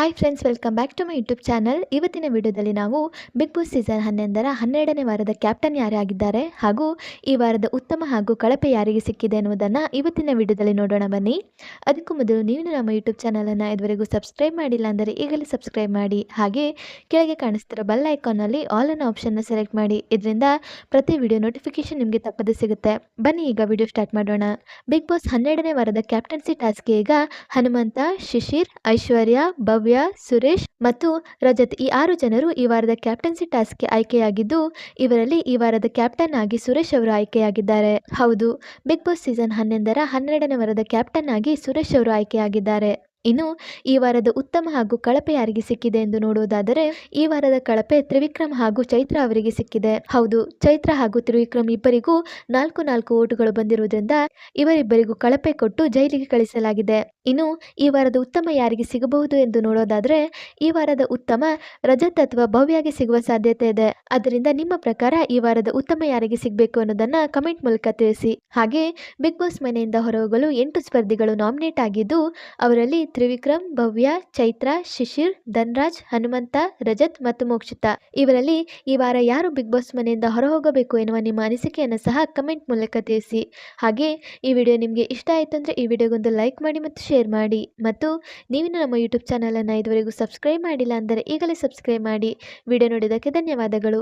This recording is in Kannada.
Hi friends welcome back to my YouTube channel ಇವತ್ತಿನ ವಿಡಿಯೋದಲ್ಲಿ ನಾವು ಬಿಗ್ ಬಾಸ್ ಸೀಸನ್ ಹನ್ನೊಂದರ ಹನ್ನೆರಡನೇ ವಾರದ ಕ್ಯಾಪ್ಟನ್ ಯಾರಾಗಿದ್ದಾರೆ ಹಾಗೂ ಈ ವಾರದ ಉತ್ತಮ ಹಾಗೂ ಕಳಪೆ ಯಾರಿಗೆ ಸಿಕ್ಕಿದೆ ಎನ್ನುವುದನ್ನು ಇವತ್ತಿನ ವಿಡಿಯೋದಲ್ಲಿ ನೋಡೋಣ ಬನ್ನಿ. ಅದಕ್ಕೂ ಮೊದಲು ನೀವು ನಮ್ಮ ಯೂಟ್ಯೂಬ್ ಚಾನಲನ್ನು ಇದುವರೆಗೂ ಸಬ್ಸ್ಕ್ರೈಬ್ ಮಾಡಿಲ್ಲ ಅಂದರೆ ಈಗಲೇ ಸಬ್ಸ್ಕ್ರೈಬ್ ಮಾಡಿ. ಹಾಗೆ ಕೆಳಗೆ ಕಾಣಿಸ್ತಿರೋ ಬೆಲ್ ಐಕಾನಲ್ಲಿ ಆಲ್ ಅನ್ನ ಆಪ್ಷನ್ನ ಸೆಲೆಕ್ಟ್ ಮಾಡಿ. ಇದರಿಂದ ಪ್ರತಿ ವಿಡಿಯೋ ನೋಟಿಫಿಕೇಶನ್ ನಿಮಗೆ ತಪ್ಪದೇ ಸಿಗುತ್ತೆ. ಬನ್ನಿ ಈಗ ವಿಡಿಯೋ ಸ್ಟಾರ್ಟ್ ಮಾಡೋಣ. ಬಿಗ್ ಬಾಸ್ ಹನ್ನೆರಡನೇ ವಾರದ ಕ್ಯಾಪ್ಟನ್ಸಿ ಟಾಸ್ಕ್ಗೆ ಈಗ ಹನುಮಂತ, ಶಿಶಿರ್, ಐಶ್ವರ್ಯ ಭವ್ಯ ಸುರೇಶ್ ಮತ್ತು ರಜತ್ ಈ ಆರು ಜನರು ಈ ವಾರದ ಕ್ಯಾಪ್ಟನ್ಸಿ ಟಾಸ್ಕ್ಗೆ ಆಯ್ಕೆಯಾಗಿದ್ದು, ಇವರಲ್ಲಿ ಈ ವಾರದ ಕ್ಯಾಪ್ಟನ್ ಆಗಿ ಸುರೇಶ್ ಅವರು ಆಯ್ಕೆಯಾಗಿದ್ದಾರೆ. ಹೌದು, ಬಿಗ್ ಬಾಸ್ ಸೀಸನ್ ಹನ್ನೊಂದರ ಹನ್ನೆರಡನೇ ವಾರದ ಕ್ಯಾಪ್ಟನ್ ಆಗಿ ಸುರೇಶ್ ಅವರು ಆಯ್ಕೆಯಾಗಿದ್ದಾರೆ. ಇನ್ನು ಈ ವಾರದ ಉತ್ತಮ ಹಾಗೂ ಕಳಪೆ ಯಾರಿಗೆ ಸಿಕ್ಕಿದೆ ಎಂದು ನೋಡುವುದಾದರೆ, ಈ ವಾರದ ಕಳಪೆ ತ್ರಿವಿಕ್ರಮ್ ಹಾಗೂ ಚೈತ್ರ ಅವರಿಗೆ ಸಿಕ್ಕಿದೆ. ಹೌದು, ಚೈತ್ರ ಹಾಗೂ ತ್ರಿವಿಕ್ರಮ್ ಇಬ್ಬರಿಗೂ ನಾಲ್ಕು ನಾಲ್ಕು ಓಟುಗಳು ಬಂದಿರುವುದರಿಂದ ಇವರಿಬ್ಬರಿಗೂ ಕಳಪೆ ಕೊಟ್ಟು ಜೈಲಿಗೆ ಕಳಿಸಲಾಗಿದೆ. ಇನ್ನು ಈ ವಾರದ ಉತ್ತಮ ಯಾರಿಗೆ ಸಿಗಬಹುದು ಎಂದು ನೋಡೋದಾದರೆ, ಈ ವಾರದ ಉತ್ತಮ ರಜತ್ ಅಥವಾ ಭವ್ಯಗೆ ಸಿಗುವ ಸಾಧ್ಯತೆ ಇದೆ. ಅದರಿಂದ ನಿಮ್ಮ ಪ್ರಕಾರ ಈ ವಾರದ ಉತ್ತಮ ಯಾರಿಗೆ ಸಿಗಬೇಕು ಅನ್ನೋದನ್ನ ಕಮೆಂಟ್ ಮೂಲಕ ತಿಳಿಸಿ. ಹಾಗೆ ಬಿಗ್ ಬಾಸ್ ಮನೆಯಿಂದ ಹೊರಹೋಗಲು ಎಂಟು ಸ್ಪರ್ಧಿಗಳು ನಾಮಿನೇಟ್ ಆಗಿದ್ದು, ಅವರಲ್ಲಿ ತ್ರಿವಿಕ್ರಮ್, ಭವ್ಯ, ಚೈತ್ರ, ಶಿಶಿರ್, ಧನ್ರಾಜ್, ಹನುಮಂತ, ರಜತ್ ಮತ್ತು ಮೋಕ್ಷಿತಾ. ಇವರಲ್ಲಿ ಈ ವಾರ ಯಾರು ಬಿಗ್ ಬಾಸ್ ಮನೆಯಿಂದ ಹೊರಹೋಗಬೇಕು ಎನ್ನುವ ನಿಮ್ಮ ಅನಿಸಿಕೆಯನ್ನು ಸಹ ಕಮೆಂಟ್ ಮೂಲಕ ತಿಳಿಸಿ. ಹಾಗೆ ಈ ವಿಡಿಯೋ ನಿಮಗೆ ಇಷ್ಟ ಆಯಿತು ಅಂದರೆ ಈ ವಿಡಿಯೋಗೊಂದು ಲೈಕ್ ಮಾಡಿ ಮತ್ತು ಶೇರ್ ಮಾಡಿ. ಮತ್ತು ನೀವಿನ ನಮ್ಮ ಯೂಟ್ಯೂಬ್ ಚಾನಲನ್ನು ಇದುವರೆಗೂ ಸಬ್ಸ್ಕ್ರೈಬ್ ಮಾಡಿಲ್ಲ ಅಂದರೆ ಈಗಲೇ ಸಬ್ಸ್ಕ್ರೈಬ್ ಮಾಡಿ. ವಿಡಿಯೋ ನೋಡಿದ್ದಕ್ಕೆ ಧನ್ಯವಾದಗಳು.